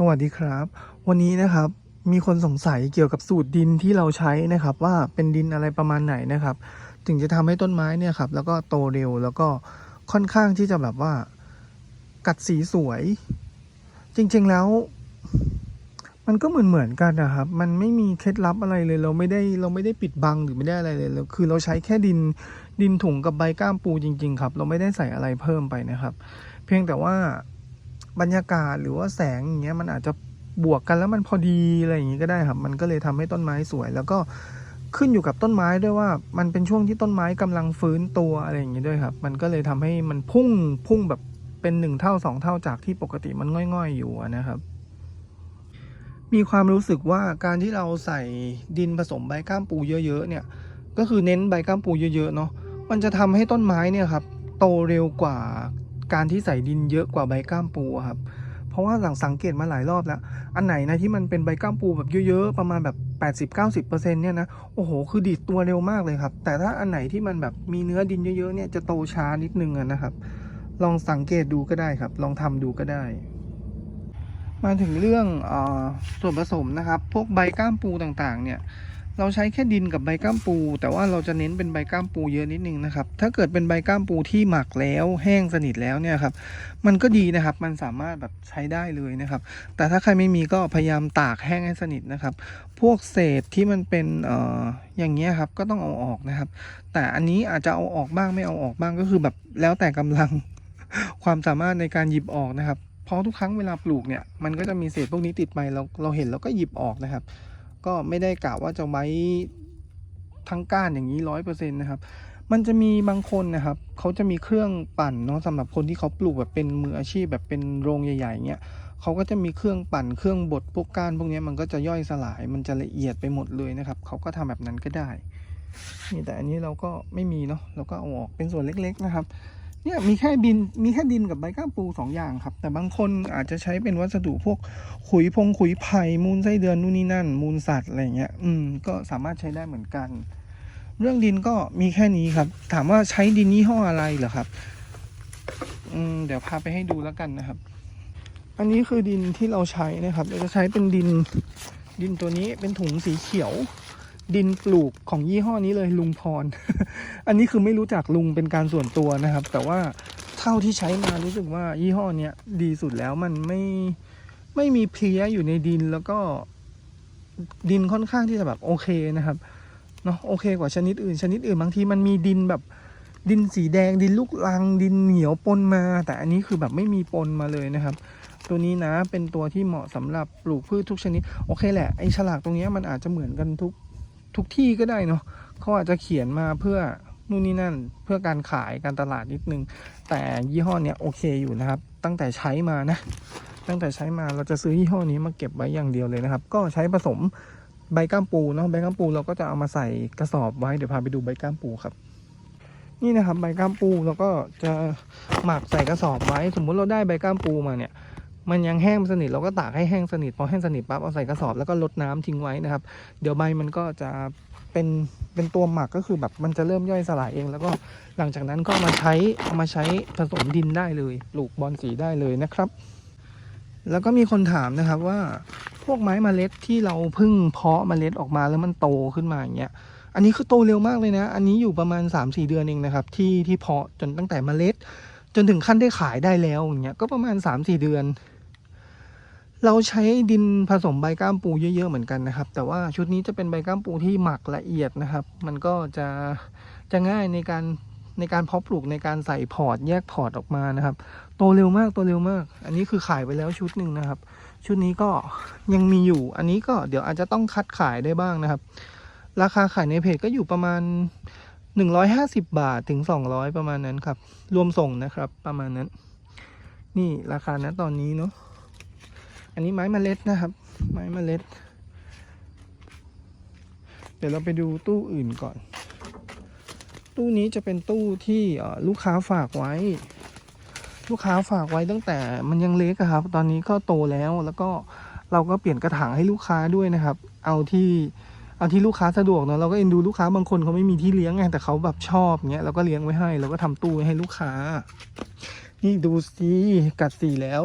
สวัสดีครับ วันนี้นะครับมีคนสงสัยเกี่ยวกับสูตรดินที่เราใช้นะครับ ว่าเป็นดินอะไรประมาณไหนนะครับ ถึงจะทำให้ต้นไม้เนี่ยครับแล้วก็โตเร็วแล้วก็ค่อนข้างที่จะแบบว่า กัดสีสวย จริงๆแล้ว มันก็เหมือนเหมือนๆกันนะครับ มันไม่มีเคล็ดลับอะไรเลย เราไม่ได้เราไม่ได้ปิดบังหรือไม่ได้อะไรเลยเราคือเราใช้แค่ดินดินถุงกับใบก้ามปูจริง ๆ ครับ เราไม่ได้ใส่อะไรเพิ่มไปนะครับ เพียงแต่ว่า บรรยากาศหรือว่าแสงอย่างเงี้ยมันอาจจะบวกกันแล้วมันพอดีอะไรอย่างงี้ก็ได้ครับ มันก็เลยทำให้ต้นไม้สวย แล้วก็ขึ้นอยู่กับต้นไม้ด้วยว่ามันเป็นช่วงที่ต้นไม้กำลังฟื้นตัวอะไรอย่างงี้ด้วยครับ มันก็เลยทำให้มันพุ่งพุ่งแบบเป็นหนึ่งเท่าสองเท่าจากที่ปกติมันง่อยๆอยู่นะครับ มีความรู้สึกว่าการที่เราใส่ดินผสมใบก้ามปูเยอะๆเนี่ย ก็คือเน้นใบก้ามปูเยอะๆเนาะมันจะทำให้ต้นไม้เนี่ยครับโตเร็วกว่า การที่ใส่ดินเยอะกว่าใบก้ามปูครับ เพราะว่าหลังสังเกตมาหลายรอบแล้ว อันไหนนะที่มันเป็นใบก้ามปูแบบเยอะๆ ประมาณแบบ 80-90%เนี่ยนะ โอ้โห คือดีดตัวเร็วมากเลยครับ แต่ถ้าอันไหนที่มันแบบมีเนื้อดินเยอะๆ เนี่ยจะโตช้านิดนึงนะครับ ลองสังเกตดูก็ได้ครับ ลองทำดูก็ได้ มาถึงเรื่องออส่วนผสมนะครับ พวกใบก้ามปูต่างๆ เนี่ย เราใช้แค่ดินกับใบก้ามปู แต่ว่าเราจะเน้นเป็นใบก้ามปูเยอะนิดนึงนะครับ ถ้าเกิดเป็นใบก้ามปูที่หมักแล้วแห้งสนิทแล้วเนี่ยครับ มันก็ดีนะครับ มันสามารถแบบใช้ได้เลยนะครับ แต่ถ้าใครไม่มีก็พยายามตากแห้งให้สนิทนะครับ พวกเศษที่มันเป็นเอ่ออย่างเงี้ยครับ ก็ต้องเอาออกนะครับ แต่อันนี้อาจจะเอาออกบ้างไม่เอาออกบ้างก็คือแบบแล้วแต่กำลังความสามารถในการหยิบออกนะครับ เพราะทุกครั้งเวลาปลูกเนี่ย มันก็จะมีเศษพวกนี้ติดไปเราเราเห็นเราก็หยิบออกนะครับ ก็ไม่ได้กะว่าจะไว้ทั้งก้านอย่างนี้ร้อยเปอร์เซ็นต์นะครับ มันจะมีบางคนนะครับ เขาจะมีเครื่องปั่นเนาะสำหรับคนที่เขาปลูกแบบเป็นมืออาชีพแบบเป็นโรงใหญ่ๆเงี้ยเขาก็จะมีเครื่องปั่นเครื่องบดพวกก้านพวกนี้มันก็จะย่อยสลาย มันจะละเอียดไปหมดเลยนะครับ เขาก็ทำแบบนั้นก็ได้นี่แต่อันนี้เราก็ไม่มีเนาะเราก็เอาออกเป็นส่วนเล็ก ๆนะครับ เนี่ยมีแค่ดินมีแค่ดินกับใบก้ามปูสองอย่างครับ แต่บางคนอาจจะใช้เป็นวัสดุพวกขุยพงขุยไผ่มูลไส้เดือนนู่นนี่นั่น มูลสัตว์อะไรเงี้ยอืมก็สามารถใช้ได้เหมือนกัน เรื่องดินก็มีแค่นี้ครับ ถามว่าใช้ดินยี่ห้ออะไรเหรอครับอืมเดี๋ยวพาไปให้ดูแล้วกันนะครับ อันนี้คือดินที่เราใช้นะครับ เราจะใช้เป็นดินดินตัวนี้เป็นถุงสีเขียว ดินปลูกของยี่ห้อนี้เลยลุงพร อันนี้คือไม่รู้จักลุงเป็นการส่วนตัวนะครับ แต่ว่าเท่าที่ใช้มารู้สึกว่ายี่ห้อเนี้ยดีสุดแล้วมันไม่ไม่มีเพลี้ยอยู่ในดินแล้วก็ดินค่อนข้างที่จะแบบโอเคนะครับเนาะโอเคกว่าชนิดอื่น ชนิดอื่นบางทีมันมีดินแบบดินสีแดงดินลูกลัง ดินเหนียวปนมา แต่อันนี้คือแบบไม่มีปนมาเลยนะครับ ตัวนี้นะเป็นตัวที่เหมาะสำหรับปลูกพืชทุกชนิด โอเคแหละไอฉลากตรงเนี้ยมันอาจจะเหมือนกันทุก ทุกที่ก็ได้เนาะเขาอาจจะเขียนมาเพื่อนู่นนี่นั่นเพื่อการขายการตลาดนิดนึง แต่ยี่ห้อเนี้ยโอเคอยู่นะครับ ตั้งแต่ใช้มานะ ตั้งแต่ใช้มาเราจะซื้อยี่ห้อนี้มาเก็บไว้อย่างเดียวเลยนะครับ ก็ใช้ผสมใบก้ามปูเนาะใบก้ามปูเราก็จะเอามาใส่กระสอบไว้เดี๋ยวพาไปดูใบก้ามปูครับ นี่นะครับใบก้ามปูเราก็จะหมักใส่กระสอบไว้ สมมุติเราได้ใบก้ามปูมาเนี่ย มันยังแห้งสนิทเราก็ตากให้แห้งสนิทพอแห้งสนิทปั๊บเอาใส่กระสอบแล้วก็ลดน้ำทิ้งไว้นะครับ เดี๋ยวใบมันก็จะเป็นเป็นตัวหมักก็คือแบบมันจะเริ่มย่อยสลายเอง แล้วก็หลังจากนั้นก็มาใช้เอามาใช้ผสมดินได้เลยปลูกบอนสีได้เลยนะครับ แล้วก็มีคนถามนะครับว่าพวกไม้เมล็ดที่เราเพิ่งเพาะเมล็ดออกมาแล้วมันโตขึ้นมาอย่างเงี้ยอันนี้คือโตเร็วมากเลยนะ อันนี้อยู่ประมาณ 3-4 เดือนเองนะครับ ที่ที่เพาะจนตั้งแต่เมล็ด จนถึงขั้นได้ขายได้แล้วอย่างเงี้ยก็ประมาณ 3-4 เดือน เราใช้ดินผสมใบก้ามปูเยอะๆเหมือนกันนะครับ แต่ว่าชุดนี้จะเป็นใบก้ามปูที่หมักละเอียดนะครับ มันก็จะจะง่ายในการในการเพาะปลูกในการใส่พอร์ตแยกพอร์ตออกมานะครับโตเร็วมากโตเร็วมาก อันนี้คือขายไปแล้วชุดหนึ่งนะครับ ชุดนี้ก็ยังมีอยู่ อันนี้ก็เดี๋ยวอาจจะต้องคัดขายได้บ้างนะครับ ราคาขายในเพจก็อยู่ประมาณ 150 บาทถึง 200 ประมาณนั้นครับ รวมส่งนะครับ ประมาณนั้น นี่ราคานะตอนนี้เนาะ อันนี้ไม้เมล็ดนะครับ ไม้เมล็ด เดี๋ยวเราไปดูตู้อื่นก่อน ตู้นี้จะเป็นตู้ที่ลูกค้าฝากไว้ ลูกค้าฝากไว้ตั้งแต่มันยังเล็กครับ ตอนนี้ก็โตแล้วแล้วก็เราก็เปลี่ยนกระถางให้ลูกค้าด้วยนะครับ เอาที่เอาที่ลูกค้าสะดวกเนอะเราก็เอ็นดูลูกค้าบางคนเขาไม่มีที่เลี้ยงไงแต่เขาแบบชอบเงี้ยเราก็เลี้ยงไว้ให้ เราก็ทำตู้ให้ลูกค้า นี่ดูสิกัดสีแล้ว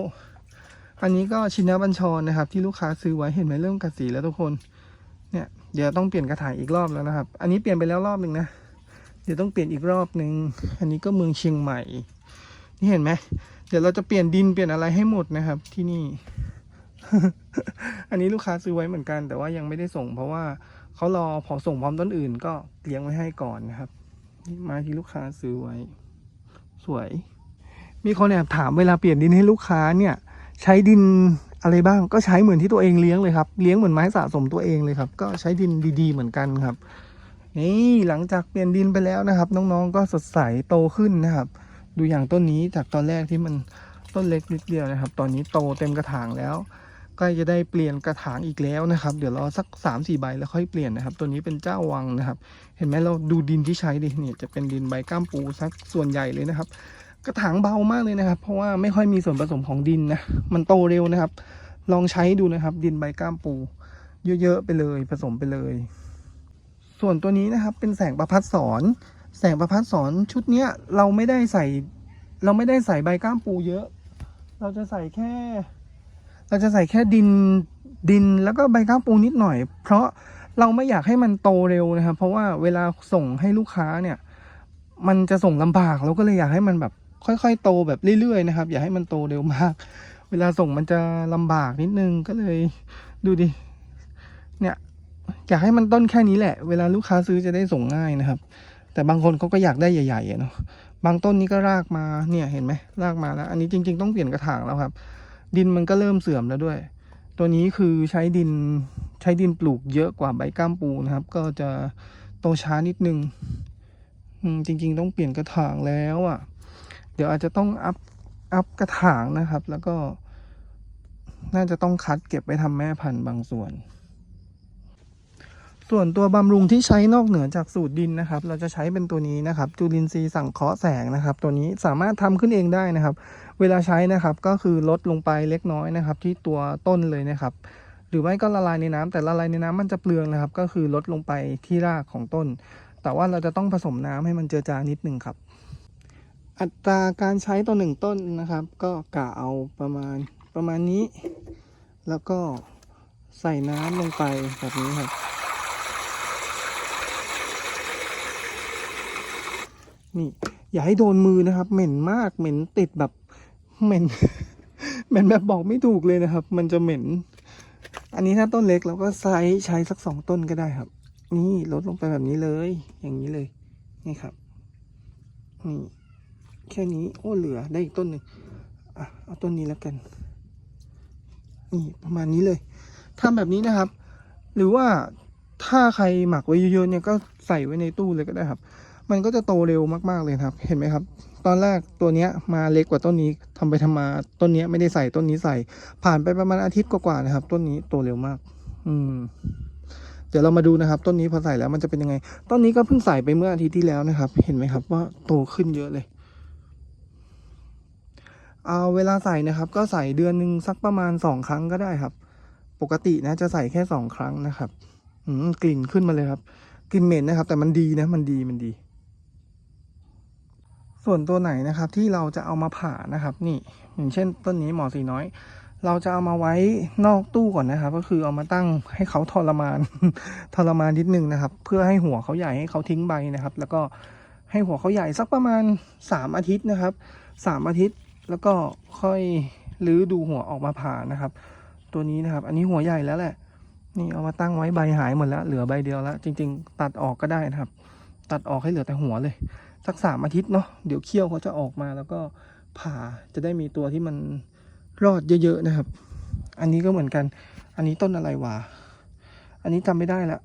อันนี้ก็ชินบัญชรนะครับ ที่ลูกค้าซื้อไว้เห็นไหมเริ่มกัดสีแล้วทุกคน เนี่ย เดี๋ยวต้องเปลี่ยนกระถางอีกรอบแล้วนะครับ อันนี้เปลี่ยนไปแล้วรอบหนึ่งนะ เดี๋ยวต้องเปลี่ยนอีกรอบหนึ่ง อันนี้ก็เมืองเชียงใหม่ นี่เห็นไหม เดี๋ยวเราจะเปลี่ยนดินเปลี่ยนอะไรให้หมดนะครับ ที่นี่ อันนี้ลูกค้าซื้อไว้เหมือนกัน แต่ว่ายังไม่ได้ส่ง เพราะว่าเขารอพอส่งพร้อมต้นอื่น ก็เลี้ยงไว้ให้ก่อนนะครับ นี่ม้ที่ลูกค้าซื้อไว้ สวย มีคนแอบถามเวลาเปลี่ยนดินให้ลูกค้าเนี่ย ใช้ดินอะไรบ้างก็ใช้เหมือนที่ตัวเองเลี้ยงเลยครับ เลี้ยงเหมือนไม้สะสมตัวเองเลยครับ ก็ใช้ดินดีๆเหมือนกันครับ นี่หลังจากเปลี่ยนดินไปแล้วนะครับ น้องๆก็สดใสโตขึ้นนะครับ ดูอย่างต้นนี้จากตอนแรกที่มันต้นเล็กนิดเดียวนะครับ ตอนนี้โตเต็มกระถางแล้วใกล้จะได้เปลี่ยนกระถางอีกแล้วนะครับ เดี๋ยวรอสัก3าสี่ใบแล้วค่อยเปลี่ยนนะครับ ตัวนี้เป็นเจ้าวังนะครับ เห็นไหมเราดูดินที่ใช้ดิเนี่ยจะเป็นดินใบก้ามปูสักส่วนใหญ่เลยนะครับ กระถางเบามากเลยนะครับ เพราะว่าไม่ค่อยมีส่วนผสมของดินนะ มันโตเร็วนะครับ ลองใช้ดูนะครับ ดินใบก้ามปู เยอะๆไปเลยผสมไปเลย ส่วนตัวนี้นะครับ เป็นแสงประพัดสอนแสงประพัดสอนชุดเนี้ยเราไม่ได้ใส่ เราไม่ได้ใส่ใบก้ามปูเยอะ เราจะใส่แค่ เราจะใส่แค่ดินดินแล้วก็ใบก้ามปูนิดหน่อย เพราะเราไม่อยากให้มันโตเร็วนะครับ เพราะว่าเวลาส่งให้ลูกค้าเนี่ย มันจะส่งลำบากเราก็เลยอยากให้มันแบบ ค่อยๆโตแบบเรื่อยๆนะครับ อย่าให้มันโตเร็วมาก เวลาส่งมันจะลำบากนิดนึงก็เลยดูดิ เนี่ย อยากให้มันต้นแค่นี้แหละ เวลาลูกค้าซื้อจะได้ส่งง่ายนะครับ แต่บางคนเขาก็อยากได้ใหญ่ๆเนาะบางต้นนี้ก็รากมาเนี่ยเห็นไหมรากมาแล้ว อันนี้จริง ๆ ต้องเปลี่ยนกระถางแล้วครับ ดินมันก็เริ่มเสื่อมแล้วด้วย ตัวนี้คือใช้ดินใช้ดินปลูกเยอะกว่าใบก้ามปูนะครับ ก็จะโตช้านิดนึงจริง ๆ ต้องเปลี่ยนกระถางแล้วอะ่ะ เดี๋ยวอาจจะต้องอัพอัพกระถางนะครับ แล้วก็ น่าจะต้องคัดเก็บไปทำแม่พันธุ์บางส่วน ส่วนตัวบำรุงที่ใช้นอกเหนือจากสูตรดินนะครับ เราจะใช้เป็นตัวนี้นะครับ จุลินทรีย์สังเคราะห์แสงนะครับ ตัวนี้สามารถทำขึ้นเองได้นะครับ เวลาใช้นะครับก็คือลดลงไปเล็กน้อยนะครับ ที่ตัวต้นเลยนะครับหรือไม่ก็ละลายในน้ำแต่ละลายในน้ำมันจะเปลืองนะครับ ก็คือลดลงไปที่รากของต้น แต่ว่าเราจะต้องผสมน้ำให้มันเจือจางนิดนึงครับ อัตราการใช้ต่อหนึ่งต้นนะครับ ก็กะเอาประมาณประมาณนี้ แล้วก็ใส่น้ำลงไปแบบนี้ครับ นี่ อย่าให้โดนมือนะครับ เหม็นมากเหม็นติดแบบเหม็นเหม็นแบบบอกไม่ถูกเลยนะครับ มันจะเหม็น อันนี้ถ้าต้นเล็กเราก็ใช้ใช้สักสองต้นก็ได้ครับ นี่ลดลงไปแบบนี้เลย อย่างนี้เลย นี่ครับนี่ แค่นี้โอ้เหลือได้อีกต้นหนึ่งอะเอาต้นนี้แล้วกัน นี่ประมาณนี้เลยทำแบบนี้นะครับ หรือว่าถ้าใครหมักไว้เยอะๆเนี่ยก็ใส่ไว้ในตู้เลยก็ได้ครับ มันก็จะโตเร็วมากๆเลยครับ เห็นไหมครับ ตอนแรกตัวเนี้ยมาเล็กกว่าต้นนี้ทำไปทำมาต้นเนี้ยไม่ได้ใส่ต้นนี้ใส่ ผ่านไปประมาณอาทิตย์กว่าๆนะครับ ต้นนี้โตเร็วมาก อืม เดี๋ยวเรามาดูนะครับ ต้นนี้พอใส่แล้วมันจะเป็นยังไง ต้นนี้ก็เพิ่งใส่ไปเมื่ออาทิตย์ที่แล้วนะครับ เห็นไหมครับว่าโตขึ้นเยอะเลย เอาเวลาใส่นะครับ ก็ใส่เดือนหนึ่งสักประมาณสองครั้งก็ได้ครับ ปกตินะจะใส่แค่สองครั้งนะครับ อืมกลิ่นขึ้นมาเลยครับ กลิ่นเหม็นนะครับ แต่มันดีนะ มันดีมันดี ส่วนตัวไหนนะครับ ที่เราจะเอามาผ่านะครับ นี่ อย่างเช่น ต้นนี้หมอสีน้อย เราจะเอามาไว้นอกตู้ก่อนนะครับ ก็คือเอามาตั้งให้เขาทรมาน ทรมานนิดนึงนะครับ เพื่อให้หัวเขาใหญ่ให้เขาทิ้งใบนะครับ แล้วก็ให้หัวเขาใหญ่สักประมาณสามอาทิตย์นะครับสามอาทิตย์ แล้วก็ค่อยรื้อดูหัวออกมาผ่านะครับ ตัวนี้นะครับ อันนี้หัวใหญ่แล้วแหละ นี่เอามาตั้งไว้ใบหายหมดแล้ว เหลือใบเดียวแล้ว จริง ๆ ตัดออกก็ได้นะครับ ตัดออกให้เหลือแต่หัวเลย สักสามอาทิตย์เนาะเดี๋ยวเขี้ยวเขาจะออกมาแล้วก็ผ่าจะได้มีตัวที่มันรอดเยอะๆนะครับ อันนี้ก็เหมือนกัน อันนี้ต้นอะไรวะอันนี้จำไม่ได้ละ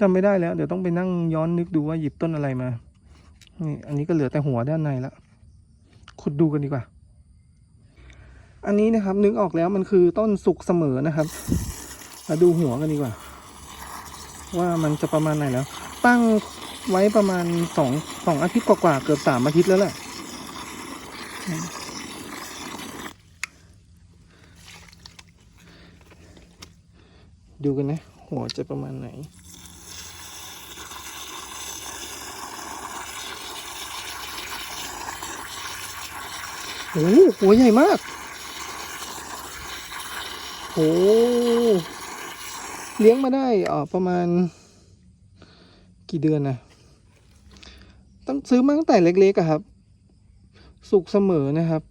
จำไม่ได้แล้ว เดี๋ยวต้องไปนั่งย้อนนึกดูว่าหยิบต้นอะไรมานี่อันนี้ก็เหลือแต่หัวด้านในละ ขุดดูกันดีกว่า อันนี้นะครับนึกออกแล้วมันคือต้นสุกเสมอนะครับ มาดูหัวกันดีกว่า ว่ามันจะประมาณไหนแล้ว ตั้งไว้ประมาณสองสองอาทิตย์กว่าๆเกือบสามอาทิตย์แล้วแหละดูกันนะ หัวจะประมาณไหน โอ้หัวใหญ่มากโหเลี้ยงมาได้เออประมาณ กี่เดือนนะต้องซื้อมาตั้งแต่เล็กๆอะครับ สุกเสมอนะครับ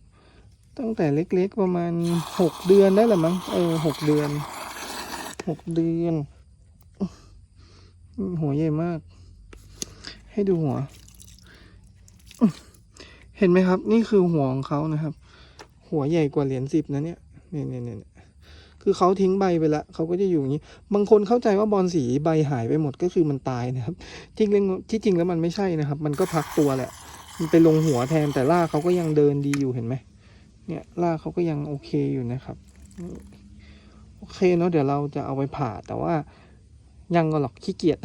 ตั้งแต่เล็กๆประมาณหกเดือนได้แหละมั้งเออหกเดือนหกเดือน หัวใหญ่มาก ให้ดูหัว เห็นไหมครับ นี่คือหัวของเขานะครับ หัวใหญ่กว่าเหรียญสิบนะเนี่ยเนี่ยเนี่ยเนี่ยคือเขาทิ้งใบไปแล้วเขาก็จะอยู่อย่างนี้ บางคนเข้าใจว่าบอลสีใบหายไปหมดก็คือมันตายนะครับจริงๆที่จริงแล้วมันไม่ใช่นะครับ มันก็พักตัวแหละ มันไปลงหัวแทนแต่ล่าเขาก็ยังเดินดีอยู่เห็นไหมเนี่ยล่าเขาก็ยังโอเคอยู่นะครับโอเคเนาะเดี๋ยวเราจะเอาไปผ่าแต่ว่ายังก็หรอกขี้เกียจ